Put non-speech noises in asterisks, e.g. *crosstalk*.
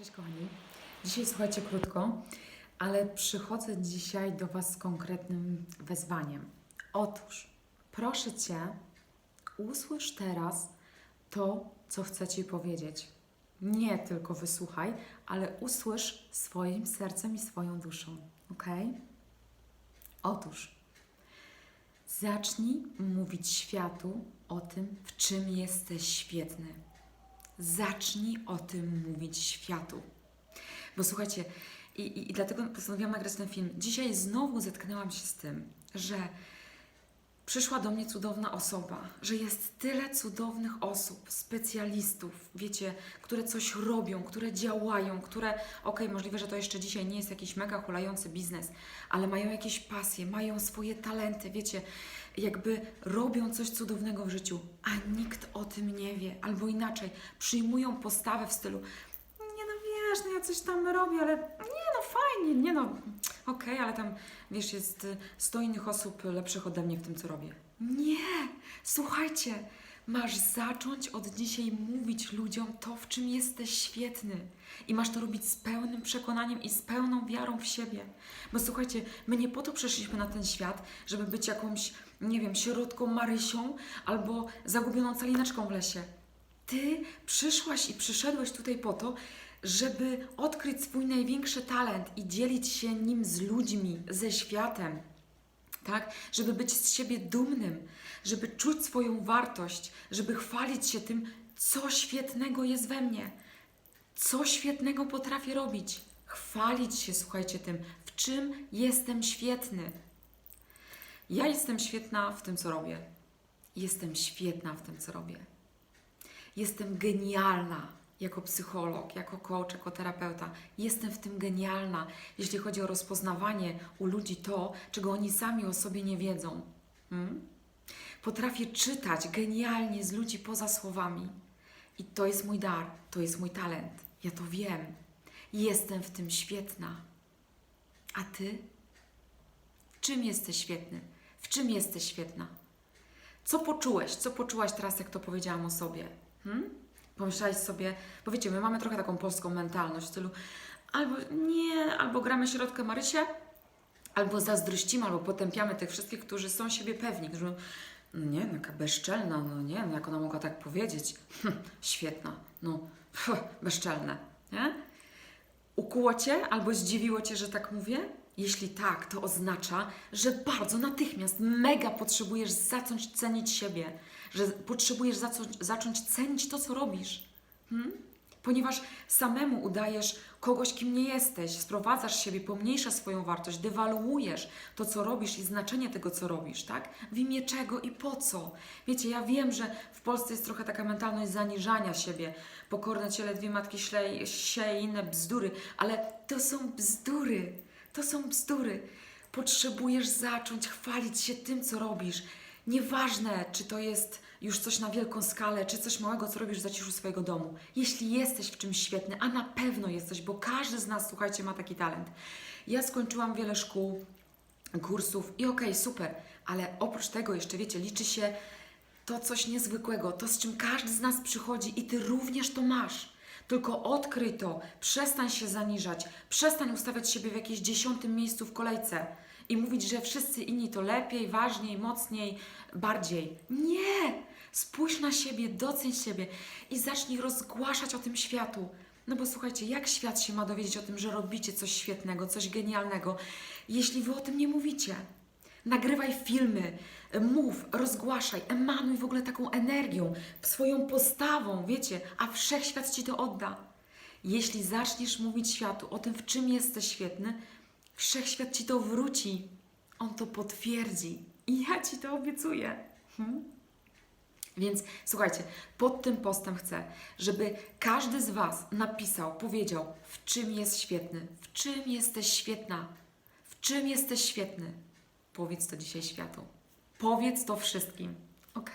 Cześć kochani. Dzisiaj słuchajcie krótko, ale przychodzę dzisiaj do Was z konkretnym wezwaniem. Otóż, proszę Cię, usłysz teraz to, co chcę Ci powiedzieć. Nie tylko wysłuchaj, ale usłysz swoim sercem i swoją duszą. Ok? Otóż, zacznij mówić światu o tym, w czym jesteś świetny. Zacznij o tym mówić światu. Bo słuchajcie, i, i, i dlatego postanowiłam nagrać ten film. Dzisiaj znowu zetknęłam się z tym, że przyszła do mnie cudowna osoba, że jest tyle cudownych osób, specjalistów, wiecie, które coś robią, które działają, które, okej, możliwe, że to jeszcze dzisiaj nie jest jakiś mega hulający biznes, ale mają jakieś pasje, mają swoje talenty, wiecie, jakby robią coś cudownego w życiu, a nikt o tym nie wie, albo inaczej, przyjmują postawę w stylu, nie no wiesz, no ja coś tam robię, ale nie fajnie, nie no, okej, ale tam, wiesz, jest y, sto innych osób lepszych ode mnie w tym, co robię. Nie, słuchajcie, masz zacząć od dzisiaj mówić ludziom to, w czym jesteś świetny. I masz to robić z pełnym przekonaniem i z pełną wiarą w siebie. Bo słuchajcie, my nie po to przeszliśmy na ten świat, żeby być jakąś, nie wiem, środką Marysią albo zagubioną calineczką w lesie. Ty przyszłaś i przyszedłeś tutaj po to, żeby odkryć swój największy talent i dzielić się nim z ludźmi, ze światem. Tak? Żeby być z siebie dumnym, żeby czuć swoją wartość, żeby chwalić się tym, co świetnego jest we mnie, co świetnego potrafię robić. Chwalić się, słuchajcie, tym, w czym jestem świetny. Ja jestem świetna w tym, co robię. Jestem świetna w tym, co robię. Jestem genialna jako psycholog, jako coach, jako terapeuta. Jestem w tym genialna, jeśli chodzi o rozpoznawanie u ludzi to, czego oni sami o sobie nie wiedzą. Hmm? Potrafię czytać genialnie z ludzi poza słowami. I to jest mój dar, to jest mój talent. Ja to wiem. Jestem w tym świetna. A ty? Czym jesteś świetny? W czym jesteś świetna? Co poczułeś? Co poczułaś teraz, jak to powiedziałam o sobie? Hmm? Pomyślałaś sobie, bo wiecie, my mamy trochę taką polską mentalność w stylu albo nie, albo gramy środkę Marysię, albo zazdrościmy, albo potępiamy tych wszystkich, którzy są siebie pewni, którzy "No nie, no jaka bezczelna, no nie, no jak ona mogła tak powiedzieć? *laughs* Świetna, no *laughs* pff, bezczelne, nie? Ukuło Cię albo zdziwiło Cię, że tak mówię? Jeśli tak, to oznacza, że bardzo natychmiast, mega potrzebujesz zacząć cenić siebie, że potrzebujesz zacząć, zacząć cenić to, co robisz. Hmm? Ponieważ samemu udajesz kogoś, kim nie jesteś, sprowadzasz siebie, pomniejszasz swoją wartość, dewaluujesz to, co robisz i znaczenie tego, co robisz, tak? W imię czego i po co? Wiecie, ja wiem, że w Polsce jest trochę taka mentalność zaniżania siebie, pokorne ciele dwie matki ślej, sieje inne bzdury, ale to są bzdury, to są bzdury. Potrzebujesz zacząć chwalić się tym, co robisz. Nieważne, czy to jest już coś na wielką skalę, czy coś małego, co robisz w zaciszu swojego domu. Jeśli jesteś w czymś świetny, a na pewno jesteś, bo każdy z nas, słuchajcie, ma taki talent. Ja skończyłam wiele szkół, kursów i okej, super, ale oprócz tego jeszcze, wiecie, liczy się to coś niezwykłego, to z czym każdy z nas przychodzi i Ty również to masz. Tylko odkryj to, przestań się zaniżać, przestań ustawiać siebie w jakieś dziesiątym miejscu w kolejce i mówić, że wszyscy inni to lepiej, ważniej, mocniej, bardziej. Nie! Spójrz na siebie, doceń siebie i zacznij rozgłaszać o tym światu. No bo słuchajcie, jak świat się ma dowiedzieć o tym, że robicie coś świetnego, coś genialnego, jeśli wy o tym nie mówicie? Nagrywaj filmy, mów, rozgłaszaj, emanuj w ogóle taką energią, swoją postawą, wiecie, a wszechświat ci to odda. Jeśli zaczniesz mówić światu o tym, w czym jesteś świetny, wszechświat ci to wróci. On to potwierdzi. I ja ci to obiecuję. Hmm? Więc słuchajcie, pod tym postem chcę, żeby każdy z Was napisał, powiedział, w czym jest świetny, w czym jesteś świetna, w czym jesteś świetny. Powiedz to dzisiaj światu. Powiedz to wszystkim, ok?